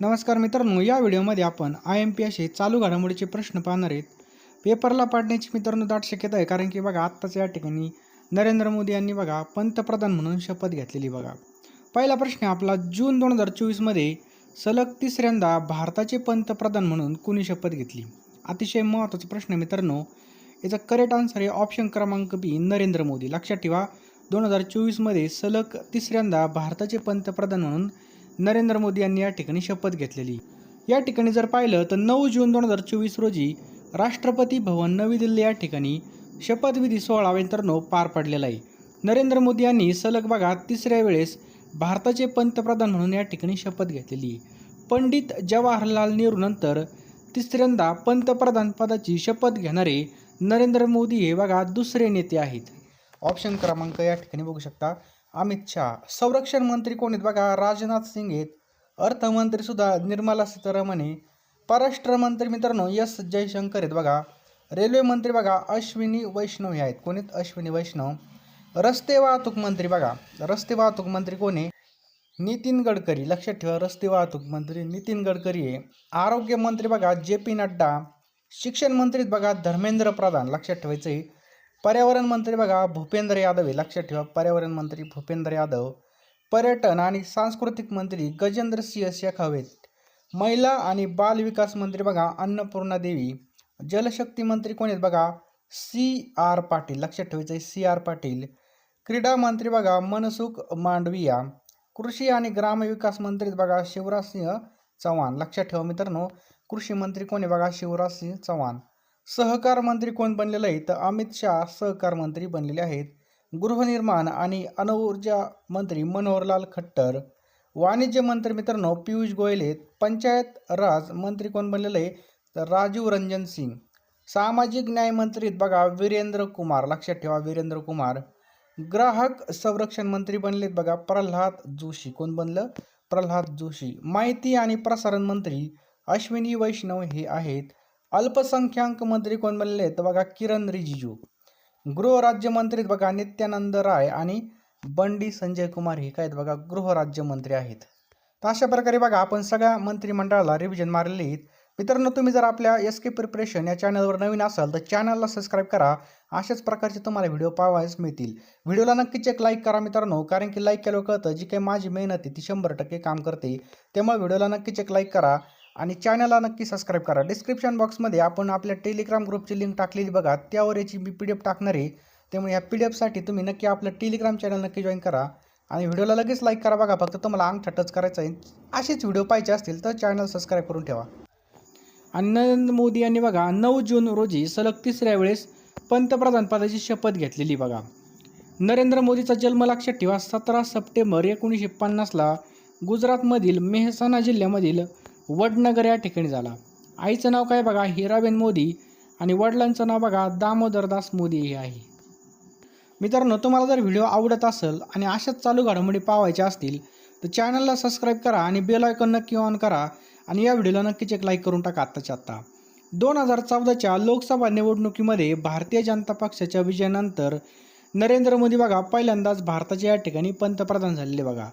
नमस्कार मित्रांनो या व्हिडिओमध्ये आपण आय एम पी असे चालू घडामोडीचे प्रश्न पाहणार आहेत. पेपरला पाडण्याची मित्रांनो दाट शक्यता आहे कारण की बघा आत्ताच या ठिकाणी नरेंद्र मोदी यांनी बघा पंतप्रधान म्हणून शपथ घेतलेली बघा. पहिला प्रश्न आहे आपला जून दोन हजार चोवीसमध्ये सलग तिसऱ्यांदा भारताचे पंतप्रधान म्हणून कुणी शपथ घेतली? अतिशय महत्त्वाचा प्रश्न आहे मित्रांनो. याचा करेक्ट आन्सर आहे ऑप्शन क्रमांक बी नरेंद्र मोदी. लक्षात ठेवा दोन हजार चोवीसमध्ये सलग तिसऱ्यांदा भारताचे पंतप्रधान म्हणून नरेंद्र मोदी यांनी या ठिकाणी शपथ घेतलेली. या ठिकाणी जर पाहिलं तर नऊ जून दोन हजार चोवीस रोजी राष्ट्रपती भवन नवी दिल्ली या ठिकाणी शपथविधी सोहळा मित्रांनो पार पडलेला आहे. नरेंद्र मोदी यांनी सलग बघा तिसऱ्या वेळेस भारताचे पंतप्रधान म्हणून या ठिकाणी शपथ घेतलेली. पंडित जवाहरलाल नेहरू नंतर तिसऱ्यांदा पंतप्रधान पदाची शपथ घेणारे नरेंद्र मोदी हे बघा दुसरे नेते आहेत. ऑप्शन क्रमांक या ठिकाणी बघू शकता. अमित शहा. संरक्षण मंत्री कोण आहेत? बघा राजनाथ सिंग आहेत. अर्थमंत्रीसुद्धा निर्मला सीतारामन आहे. परराष्ट्र मंत्री मित्रांनो एस जयशंकर आहेत. बघा रेल्वे मंत्री बघा अश्विनी वैष्णव हे आहेत. कोण आहेत? अश्विनी वैष्णव. रस्ते वाहतूक मंत्री बघा रस्ते वाहतूक मंत्री कोण आहे? नितीन गडकरी. लक्षात ठेवा रस्ते वाहतूक मंत्री नितीन गडकरी आहे. आरोग्य मंत्री बघा जे पी नड्डा. शिक्षण मंत्री बघा धर्मेंद्र प्रधान. लक्षात ठेवायचं आहे पर्यावरण मंत्री बघा भूपेंद्र यादव आहे लक्षात ठेवा. पर्यावरण मंत्री भूपेंद्र यादव पर्यटन आणि सांस्कृतिक मंत्री गजेंद्र सिंह शेखावत महिला आणि बाल विकास मंत्री बघा अन्नपूर्णा देवी जलशक्ती मंत्री कोण आहेत बघा सी आर पाटील. लक्षात ठेवायचं आहे सी आर पाटील. क्रीडा मंत्री बघा मनसुख मांडविया. कृषी आणि ग्रामविकास मंत्री बघा शिवराज सिंह चव्हाण. लक्षात ठेवा मित्रांनो कृषी मंत्री कोण आहे बघा शिवराज सिंह चव्हाण. सहकार मंत्री कोण बनलेलं आहे तर अमित शहा सहकार मंत्री बनलेले आहेत. गृहनिर्माण आणि अणुऊर्जा मंत्री मनोहरलाल खट्टर. वाणिज्य मंत्री मित्रांनो पियुष गोयल आहेत. पंचायत राज मंत्री कोण बनलेलं? आहे तर राजीव रंजन सिंग. सामाजिक न्याय मंत्री बघा वीरेंद्र कुमार. लक्षात ठेवा वीरेंद्र कुमार. ग्राहक संरक्षण मंत्री बनलेत बघा प्रल्हाद जोशी. कोण बनलं? प्रल्हाद जोशी. माहिती आणि प्रसारण मंत्री अश्विनी वैष्णव हे आहेत. अल्पसंख्याक मंत्री कोण बनले? तर बघा किरण रिजिजू. गृहराज्यमंत्री बघा नित्यानंद राय आणि बंडी संजय कुमार हे काय आहेत बघा गृहराज्यमंत्री आहेत. तर अशा प्रकारे बघा आपण सगळ्या मंत्रिमंडळाला रिव्हिजन मारले मित्रांनो तुम्ही जर आपल्या एस के प्रिपरेशन या चॅनलवर नवीन असाल तर चॅनलला सबस्क्राईब करा. अशाच प्रकारचे तुम्हाला व्हिडिओ पाहायला मिळतील. व्हिडिओला नक्कीच एक लाईक करा मित्रांनो कारण की लाईक केलं कळतं जी काही माझी मेहनत आहे ती शंभर टक्के काम करते. त्यामुळे व्हिडिओला नक्कीच एक लाईक करा. आणि चॅनलला नक्की सबस्क्राईब करा. डिस्क्रिप्शन बॉक्समध्ये आपण आपल्या टेलिग्राम ग्रुपची लिंक टाकलेली बघा. त्यावर याची मी पी डी एफ टाकणार आहे. त्यामुळे या पी डी एफसाठी तुम्ही नक्की आपलं टेलिग्राम चॅनल नक्की जॉईन करा. आणि व्हिडिओला लगेच लाईक करा बघा. फक्त तुम्हाला अंगठा टच करायचा आहे. असेच व्हिडिओ पाहिजे असतील तर चॅनल सबस्क्राईब करून ठेवा. आणि नरेंद्र मोदी यांनी बघा नऊ जून रोजी सलग तिसऱ्या वेळेस पंतप्रधान पदाची शपथ घेतलेली बघा. नरेंद्र मोदीचा जन्म लक्षात ठेवा. सतरा सप्टेंबर एकोणीसशे पन्नासला गुजरातमधील मेहसाणा जिल्ह्यामधील वडनगर या ठिकाणी झाला. आईचं नाव काय बघा? हिराबेन मोदी. आणि वडिलांचं नाव बघा? दामोदरदास मोदी हे आहे. मित्रांनो तुम्हाला जर व्हिडिओ आवडत असेल आणि अशाच चालू घडामोडी पाहायच्या असतील तर चॅनलला सबस्क्राईब करा आणि बेल आयकॉन नक्की ऑन करा आणि या व्हिडिओला नक्कीच एक लाईक करून टाका आत्ताच्या आत्ता. दोन हजार चौदाच्या लोकसभा निवडणुकीमध्ये भारतीय जनता पक्षाच्या विजयानंतर नरेंद्र मोदी बघा पहिल्यांदाच भारताच्या या ठिकाणी पंतप्रधान झालेले बघा.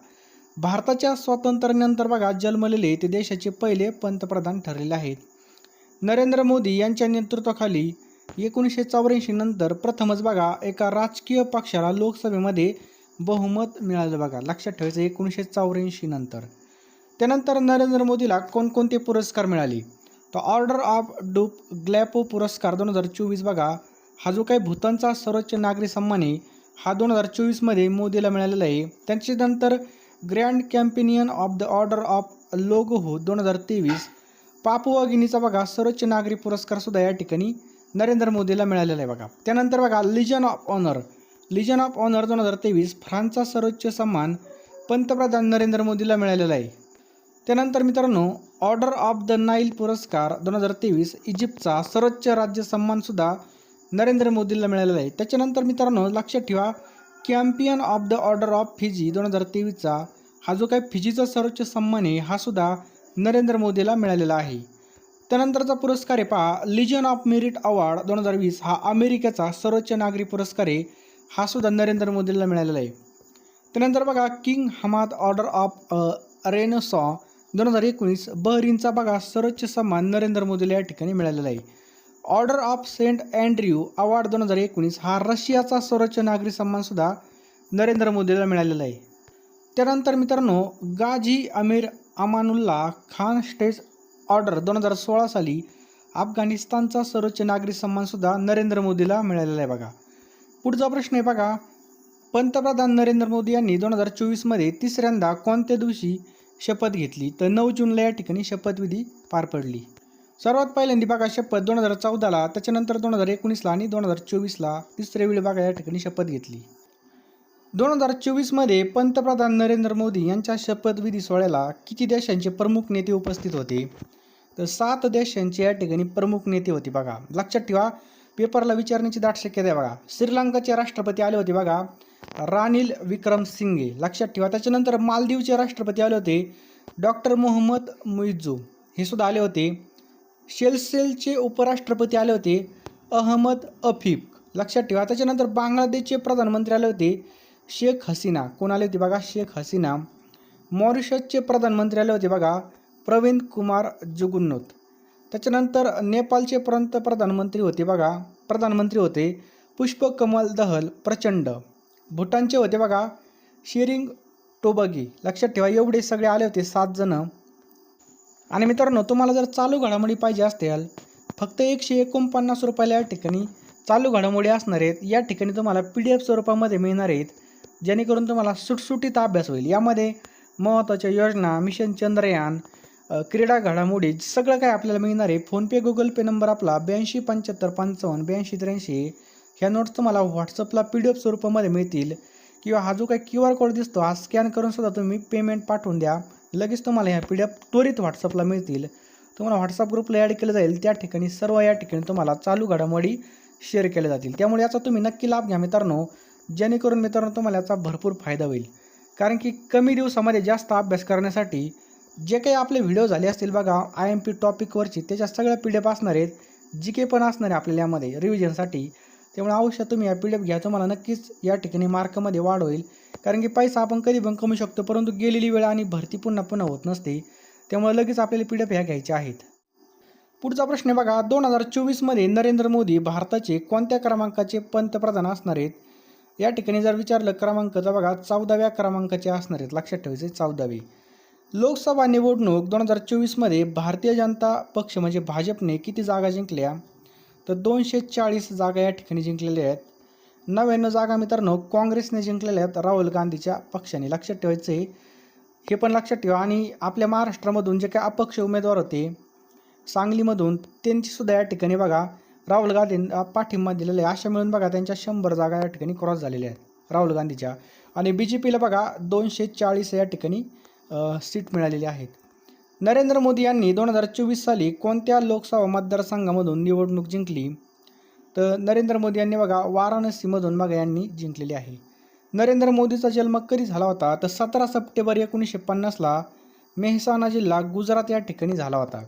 भारताच्या स्वातंत्र्यानंतर बघा जन्मलेले ते देशाचे पहिले पंतप्रधान ठरलेले आहेत. नरेंद्र मोदी यांच्या नेतृत्वाखाली एकोणीसशे चौऱ्याऐंशी नंतर प्रथमच बघा एका राजकीय पक्षाला लोकसभेमध्ये बहुमत मिळालं बघा लक्षात ठेवायचं एकोणीसशे चौऱ्याऐंशी नंतर. त्यानंतर नरेंद्र मोदीला कोणकोणते पुरस्कार मिळाले? तर ऑर्डर ऑफ डूप ग्लॅपो पुरस्कार दोन हजार चोवीस बघा हा जो काही भूतानचा सर्वोच्च नागरी सन्मान आहे हा दोन हजार चोवीसमध्ये मोदीला मिळालेला आहे. त्याच्यानंतर grand companion of the order of Logohu दोन हजार तेवीस पापुआ गिनीचा बघा सर्वोच्च नागरी पुरस्कारसुद्धा या ठिकाणी नरेंद्र मोदीला मिळालेला आहे बघा. त्यानंतर बघा legion of honour legion of honour दोन हजार तेवीस फ्रान्सचा सर्वोच्च सन्मान पंतप्रधान नरेंद्र मोदीला मिळालेला आहे. त्यानंतर मित्रांनो ऑर्डर ऑफ द नाईल पुरस्कार दोन हजार तेवीस इजिप्तचा सर्वोच्च राज्य सन्मानसुद्धा नरेंद्र मोदीला मिळालेला आहे. त्याच्यानंतर मित्रांनो लक्षात ठेवा companion of the order of Fiji दोन हजार तेवीसचा हा जो काही फिजीचा सर्वोच्च सन्मान आहे हा सुद्धा नरेंद्र मोदीला मिळालेला आहे. त्यानंतरचा पुरस्कार आहे पहा लिजन ऑफ मेरिट अवॉर्ड दोन हजार वीस हा अमेरिकेचा सर्वोच्च नागरी पुरस्कार आहे हा सुद्धा नरेंद्र मोदीला मिळालेला आहे. त्यानंतर बघा king Hamad order of renaissance दोन हजार एकोणीस बहरीनचा बघा सर्वोच्च सन्मान नरेंद्र मोदीला या ठिकाणी मिळालेला आहे. Order of saint Andrew award दोन हजार एकोणीस हा रशियाचा सर्वोच्च नागरी सन्मानसुद्धा नरेंद्र मोदीला मिळालेला आहे. त्यानंतर मित्रांनो गाझी अमीर अमानुल्ला खान स्टेट ऑर्डर दोन हजार सोळा साली अफगाणिस्तानचा सर्वोच्च नागरी सन्मानसुद्धा नरेंद्र मोदीला मिळालेला आहे बघा. पुढचा प्रश्न आहे बघा पंतप्रधान नरेंद्र मोदी यांनी दोन हजार चोवीसमध्ये तिसऱ्यांदा कोणत्या दिवशी शपथ घेतली? तर नऊ जूनला या ठिकाणी शपथविधी पार पडली. सर्वात पहिल्यांदा बघा शपथ दोन हजार चौदाला त्याच्यानंतर दोन हजार एकोणीसला आणि दोन हजार चोवीसला तिसऱ्या वेळी बघा या ठिकाणी शपथ घेतली. दोन हजार चोवीसमध्ये पंतप्रधान नरेंद्र मोदी यांच्या शपथविधी सोहळ्याला किती देशांचे प्रमुख नेते उपस्थित होते? तर सात देशांचे या ठिकाणी प्रमुख नेते होते बघा. लक्षात ठेवा पेपरला विचारण्याची दाट शक्यता आहे बघा. श्रीलंकाचे राष्ट्रपती आले होते बघा रानिल विक्रम सिंगे लक्षात ठेवा त्याच्यानंतर मालदीवचे राष्ट्रपती आले होते डॉक्टर मोहम्मद मुइझू हे सुद्धा आले होते. शेलसेलचे उपराष्ट्रपती आले होते अहमद अफीफ. लक्षात ठेवा त्याच्यानंतर बांगलादेशचे प्रधानमंत्री आले होते शेख हसीना. कोण आले होते बघा? शेख हसीना. मॉरिशसचे प्रधानमंत्री आले होते बघा प्रवीण कुमार जुगुन्नोत. त्याच्यानंतर नेपाळचे पंतप्रधानमंत्री होते बघा प्रधानमंत्री होते पुष्पकमल दहल प्रचंड. भूटानचे होते बघा शेरिंग टोबगी. लक्षात ठेवा एवढे सगळे आले होते सात जणं. आणि मित्रांनो तुम्हाला जर चालू घडामोडी पाहिजे असतील फक्त एकशे एकोणपन्नास रुपयाला या ठिकाणी चालू घडामोडी असणार आहेत. या ठिकाणी तुम्हाला पी डी एफ स्वरूपामध्ये मिळणार आहेत जेणेकरून तुम्हाला सुटसुटीत अभ्यास होईल. यामध्ये महत्त्वाच्या योजना मिशन चंद्रयान क्रीडा घडामोडी सगळं काय आपल्याला मिळणार आहे. फोनपे गुगल पे नंबर आपला ब्याऐंशी पंच्याहत्तर पंचावन्न ब्याऐंशी त्र्याऐंशी. ह्या नोट्स तुम्हाला व्हॉट्सअपला पी डी एफ स्वरूपामध्ये मिळतील. किंवा हा जो काही क्यू आर कोड दिसतो हा स्कॅन करून सुद्धा तुम्ही पेमेंट पाठवून द्या. लगेच तुम्हाला ह्या पी डी एफ त्वरित व्हॉट्सअपला मिळतील. तुम्हाला व्हॉट्सअप ग्रुपला ॲड केलं जाईल. त्या ठिकाणी सर्व या ठिकाणी तुम्हाला चालू घडामोडी शेअर केल्या जातील. त्यामुळे याचा तुम्ही नक्की लाभ घ्या मित्रांनो. जेणेकरून मित्रांनो तुम्हाला याचा भरपूर फायदा होईल. कारण की कमी दिवसामध्ये जास्त अभ्यास करण्यासाठी जे काही आपले व्हिडिओ झाले असतील बघा आय एम पी टॉपिकवरची त्याच्या सगळ्या पी डी एफ असणार आहेत. जी के पण असणार आहे आपल्याला यामध्ये रिव्हिजनसाठी त्यामुळे अवश्य तुम्ही या पी डी एफ घ्या. तुम्हाला नक्कीच या ठिकाणी मार्कमध्ये वाढ होईल. कारण की पैसा आपण कधी पण कमवू शकतो परंतु गेलेली वेळ आणि भरती पुन्हा पुन्हा होत नसते. त्यामुळे लगेच आपल्याला पी डी एफ ह्या घ्यायच्या आहेत. पुढचा प्रश्न बघा. दोन हजार चोवीसमध्ये नरेंद्र मोदी भारताचे कोणत्या क्रमांकाचे पंतप्रधान असणार आहेत? या ठिकाणी जर विचारलं क्रमांक तर बघा चौदाव्या क्रमांकाचे असणार आहेत. लक्षात ठेवायचे चौदावे. लोकसभा निवडणूक दोन हजार चोवीसमध्ये भारतीय जनता पक्ष म्हणजे भाजपने किती जागा जिंकल्या? तर दोनशे चाळीस जागा या ठिकाणी जिंकलेल्या आहेत. नव्याण्णव जागा मित्रांनो काँग्रेसने जिंकलेल्या आहेत. राहुल गांधीच्या पक्षाने. लक्षात ठेवायचं आहे. हे पण लक्षात ठेवा. आणि आपल्या महाराष्ट्रामधून जे काही अपक्ष उमेदवार होते सांगलीमधून त्यांचीसुद्धा या ठिकाणी बघा राहुल गांधींना पाठिंबा दिलेला आहे. अशा मिळून बघा त्यांच्या शंभर जागा या ठिकाणी क्रॉस झालेल्या आहेत राहुल गांधीच्या. आणि बी जे पीला बघा दोनशे चाळीस या ठिकाणी सीट मिळालेली आहेत. नरेंद्र मोदी यांनी दोन हजार चोवीस साली कोणत्या लोकसभा मतदारसंघामधून निवडणूक जिंकली? तर नरेंद्र मोदी यांनी बघा वाराणसीमधून बघा यांनी जिंकलेली आहे. नरेंद्र मोदीचा जन्म कधी झाला होता? तर सतरा सप्टेंबर एकोणीसशे पन्नासला मेहसाणा जिल्हा गुजरात या ठिकाणी झाला होता.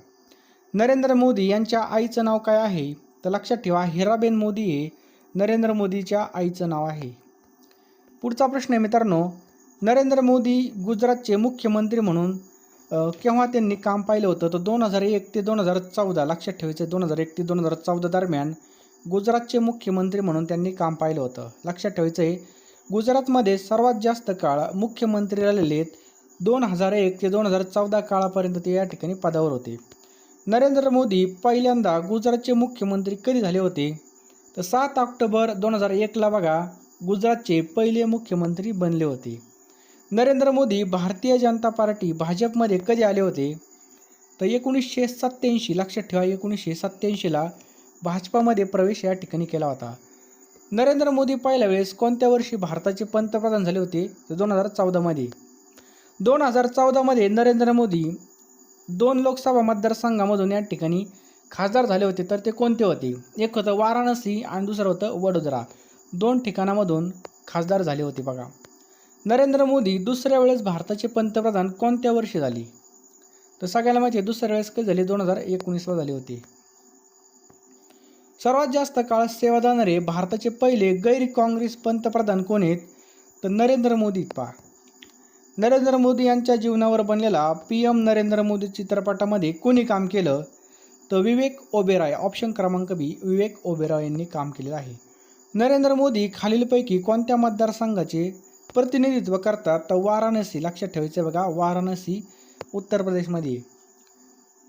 नरेंद्र मोदी यांच्या आईचं नाव काय आहे? तर लक्षात ठेवा हिराबेन मोदी हे नरेंद्र मोदीच्या आईचं नाव आहे. पुढचा प्रश्न आहे मित्रांनो नरेंद्र मोदी गुजरातचे मुख्यमंत्री म्हणून केव्हा त्यांनी काम पाहिलं होतं तर दोन हजार एक ते दोन हजार चौदा लक्षात ठेवायचं दोन हजार एक ते दोन हजार चौदा दरम्यान गुजरातचे मुख्यमंत्री म्हणून त्यांनी काम पाहिलं होतं. लक्षात ठेवायचं आहे गुजरातमध्ये सर्वात जास्त काळ मुख्यमंत्री राहिलेले दोन हजार एक ते दोन हजार चौदा काळापर्यंत ते या ठिकाणी पदावर होते. नरेंद्र मोदी पहिल्यांदा गुजरातचे मुख्यमंत्री कधी झाले होते? तर सात ऑक्टोबर दोन हजार एकला बघा गुजरातचे पहिले मुख्यमंत्री बनले होते. नरेंद्र मोदी भारतीय जनता पार्टी भाजपमध्ये कधी आले होते? तर एकोणीसशे सत्त्याऐंशी लक्षात ठेवा एकोणीसशे सत्त्याऐंशीला भाजपामध्ये प्रवेश या ठिकाणी केला होता. नरेंद्र मोदी पहिल्या वेळेस कोणत्या वर्षी भारताचे पंतप्रधान झाले होते? तर दोन हजार चौदामध्ये दोन हजार चौदामध्ये नरेंद्र मोदी दोन लोकसभा मतदारसंघामधून या ठिकाणी खासदार झाले होते. तर ते कोणते होते? एक होतं वाराणसी आणि दुसरं होतं वडोदरा. दोन ठिकाणामधून खासदार झाले होते बघा. नरेंद्र मोदी दुसऱ्या वेळेस भारताचे पंतप्रधान कोणत्या वर्षी झाले? तर सगळ्याला माहिती आहे दुसऱ्या वेळेस कधी झाली? दोन हजार एकोणीसला झाले होते. सर्वात जास्त काळ सेवा देणारे भारताचे पहिले गैर काँग्रेस पंतप्रधान कोण आहेत? तर नरेंद्र मोदी पहा. नरेंद्र मोदी यांच्या जीवनावर बनलेला पी एम नरेंद्र मोदी चित्रपटामध्ये कोणी काम केलं? तर विवेक ओबेरॉय ऑप्शन क्रमांक बी विवेक ओबेरॉय यांनी काम केलेलं आहे. नरेंद्र मोदी खालीलपैकी कोणत्या मतदारसंघाचे प्रतिनिधित्व करतात तर वाराणसी लक्षात ठेवायचं बघा वाराणसी उत्तर प्रदेशमध्ये.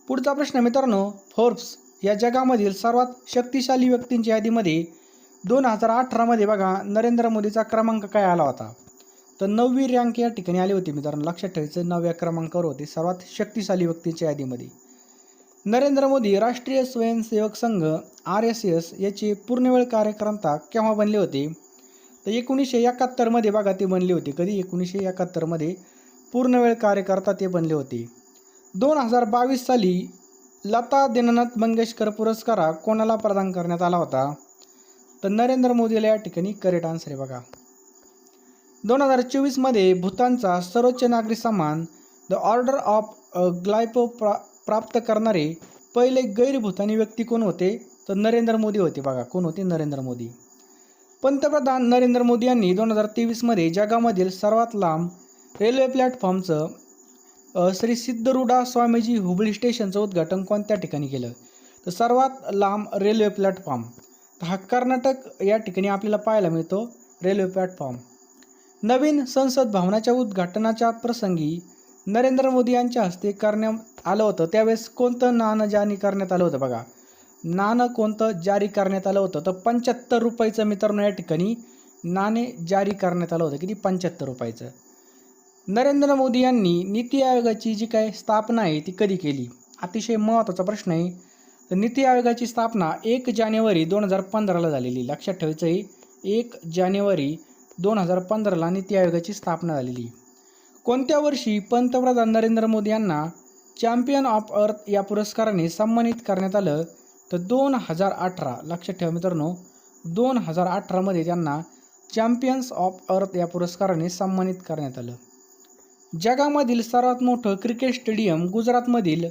पुढचा प्रश्न मित्रांनो फोर्ब्स या जगामधील सर्वात शक्तिशाली व्यक्तींच्या यादीमध्ये दोन हजार अठरामध्ये बघा नरेंद्र मोदीचा क्रमांक काय आला होता? तर नववी रँक या ठिकाणी आली होती मित्रांनो लक्षात ठेवायचं नवव्या क्रमांकावर होते सर्वात शक्तिशाली व्यक्तींच्या यादीमध्ये. नरेंद्र मोदी राष्ट्रीय Swayamsevak Sangh R S S याचे पूर्णवेळ कार्यकर्ता केव्हा बनले होते? तर एकोणीसशे एकाहत्तरमध्ये बघा ते बनले होते. कधी? एकोणीसशे एकाहत्तरमध्ये पूर्णवेळ कार्यकर्ता ते बनले होते. दोन हजार बावीस साली लता दीननाथ मंगेशकर पुरस्कार हा कोणाला प्रदान करण्यात आला होता? तर नरेंद्र मोदीला या ठिकाणी करेक्ट आन्सर आहे बघा. दोन हजार चोवीसमध्ये भूतानचा सर्वोच्च नागरी सन्मान द ऑर्डर ऑफ ग्लायपो प्रा प्राप्त करणारे पहिले गैरभूतानी व्यक्ती कोण होते? तर नरेंद्र मोदी होते बघा. कोण होते? नरेंद्र मोदी. पंतप्रधान नरेंद्र मोदी यांनी दोन हजार तेवीसमध्ये जगामधील सर्वात लांब रेल्वे प्लॅटफॉर्मचं श्री सिद्धरुडा स्वामीजी हुबळी स्टेशनचं उद्घाटन कोणत्या ठिकाणी केलं? तर सर्वात लांब रेल्वे प्लॅटफॉर्म. हा कर्नाटक या ठिकाणी आपल्याला पाहायला मिळतो रेल्वे प्लॅटफॉर्म. नवीन संसद भवनाच्या उद्घाटनाच्या प्रसंगी नरेंद्र मोदी यांच्या हस्ते करण्यात आलं होतं. त्यावेळेस कोणतं नाणं जाणी करण्यात आलं होतं बघा. नाणं कोणतं जारी करण्यात आलं होतं? तर पंच्याहत्तर रुपयाचं मित्रांनो या ठिकाणी नाणे जारी करण्यात आलं होतं. किती? पंच्याहत्तर रुपयाचं. नरेंद्र मोदी यांनी नीती आयोगाची जी काय स्थापना आहे ती कधी केली? अतिशय महत्त्वाचा प्रश्न आहे. तर नीती आयोगाची स्थापना एक जानेवारी दोन हजार पंधराला झालेली. लक्षात ठेवायचं आहे एक जानेवारी दोन हजार पंधराला नीती आयोगाची स्थापना झालेली. कोणत्या वर्षी पंतप्रधान नरेंद्र मोदी यांना चॅम्पियन ऑफ अर्थ या पुरस्काराने सन्मानित करण्यात आलं? तर दोन हजार अठरा लक्षात ठेवा मित्रांनो दोन हजार अठरामध्ये त्यांना चॅम्पियन्स ऑफ अर्थ या पुरस्काराने सन्मानित करण्यात आलं. जगामधील सर्वात मोठं क्रिकेट स्टेडियम गुजरातमधील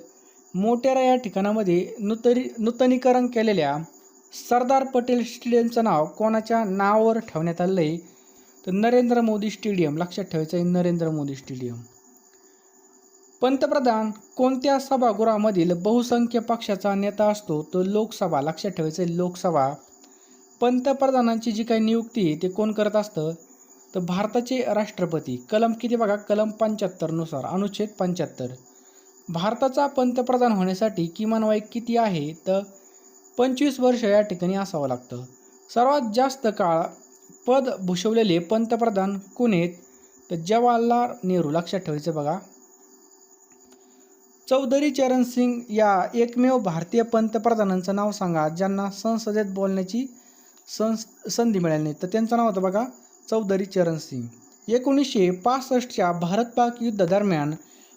मोटेरा या ठिकाणामध्ये नूतनी नूतनीकरण केलेल्या सरदार पटेल स्टेडियमचं नाव कोणाच्या नावावर ठेवण्यात आलं आहे तर नरेंद्र मोदी स्टेडियम लक्षात ठेवायचं आहे नरेंद्र मोदी स्टेडियम पंतप्रधान कोणत्या सभागृहामधील बहुसंख्य पक्षाचा नेता असतो तो लोकसभा? लक्षात ठेवायचं लोकसभा. पंतप्रधानांची जी काही नियुक्ती आहे ते कोण करत असतं? तर भारताचे राष्ट्रपती. कलम किती बघा? कलम पंच्याहत्तरनुसार अनुच्छेद पंच्याहत्तर. भारताचा पंतप्रधान होण्यासाठी किमान वय किती आहे? तर पंचवीस वर्ष या ठिकाणी असावं लागतं. सर्वात जास्त काळ पद भूषवलेले पंतप्रधान कोण आहेत? तर जवाहरलाल नेहरू. लक्षात ठेवायचं बघा. चौधरी चरण सिंग या एकमेव भारतीय पंतप्रधानांचं नाव सांगा ज्यांना संसदेत बोलण्याची संस संधी मिळाली नाही. तर त्यांचं नाव होतं बघा चौधरी चरण सिंग. एकोणीसशे पासष्टच्या भारत पाक युद्धादरम्यान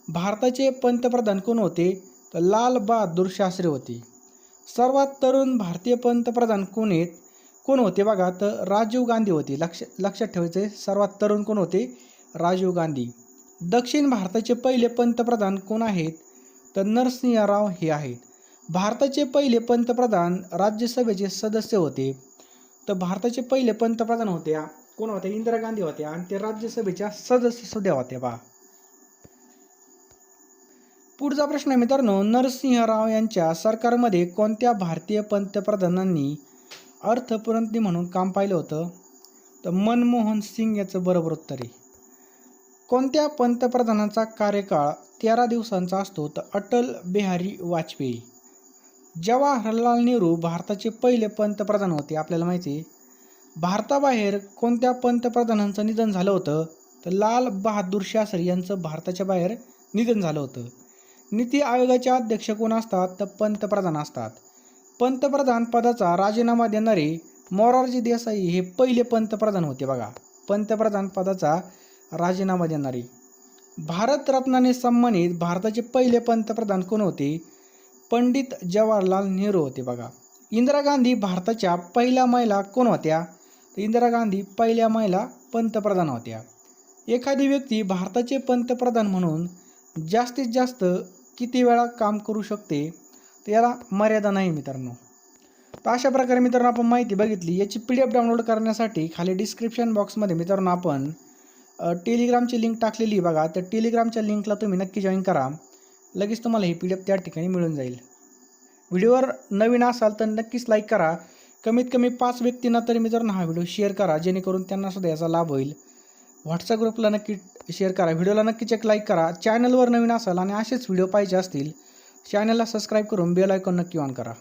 भारताचे पंतप्रधान कोण होते? तर लाल बहादूर शास्त्री होते. सर्वात तरुण भारतीय पंतप्रधान कोण आहेत? कोण होते बघा तर राजीव गांधी होते. लक्ष लक्षात ठेवायचे सर्वात तरुण कोण होते? राजीव गांधी. दक्षिण भारताचे पहिले पंतप्रधान कोण आहेत? तर नरसिंह राव हे आहेत. भारताचे पहिले पंतप्रधान राज्यसभेचे सदस्य होते. तर भारताचे पहिले पंतप्रधान होत्या कोण होत्या? इंदिरा गांधी होत्या आणि ते राज्यसभेच्या सदस्य सुद्धा होत्या बा. पुढचा प्रश्न आहे मित्रांनो नरसिंह राव यांच्या सरकारमध्ये कोणत्या भारतीय पंतप्रधानांनी अर्थप्रंती म्हणून काम पाहिलं होतं? तर मनमोहन सिंग याचं बरोबर उत्तर आहे. कोणत्या पंतप्रधानाचा कार्यकाळ तेरा दिवसांचा असतो तर अटल बिहारी वाजपेयी? जवाहरलाल नेहरू भारताचे पहिले पंतप्रधान होते आपल्याला माहिती आहे. भारताबाहेर कोणत्या पंतप्रधानांचं निधन झालं होतं? तर लाल बहादूर शास्त्री यांचं भारताच्या बाहेर निधन झालं होतं. नीती आयोगाचे अध्यक्ष कोण असतात? तर पंतप्रधान असतात. पंतप्रधान पदाचा राजीनामा देणारे मोरारजी देसाई हे पहिले पंतप्रधान होते बघा. पंतप्रधान पदाचा राजीनामा देणारी. भारतरत्नाने सन्मानित भारताचे पहिले पंतप्रधान कोण होते? पंडित जवाहरलाल नेहरू होते बघा. इंदिरा गांधी भारताच्या पहिल्या महिला कोण होत्या? तर इंदिरा गांधी पहिल्या महिला पंतप्रधान होत्या. एखादी व्यक्ती भारताचे पंतप्रधान म्हणून जास्तीत जास्त किती वेळा काम करू शकते? तर याला मर्यादा नाही मित्रांनो. तर अशा प्रकारे मित्रांनो आपण माहिती बघितली. याची पी डी एफ डाउनलोड करण्यासाठी खाली डिस्क्रिप्शन बॉक्समध्ये मित्रांनो आपण टेलिग्रामची लिंक टाकलेली बघा. त्या टेलिग्रामच्या लिंकला तुम्ही नक्की जॉईन करा. लगेच तुम्हाला ही पी डी एफ त्या ठिकाणी मिळून जाईल. व्हिडिओवर नवीन असाल तर नक्कीच लाईक करा. कमीत कमी पाच व्यक्तींना तरी मी जर हा व्हिडिओ शेअर करा जेणेकरून त्यांना सुद्धा याचा लाभ होईल. व्हॉट्सअप ग्रुपला नक्की शेअर करा. व्हिडिओला नक्कीच एक लाईक करा. चॅनलवर नवीन असाल आणि असेच व्हिडिओ पाहिजे असतील चॅनलला सबस्क्राईब करून बेल आयकॉन नक्की ऑन करा.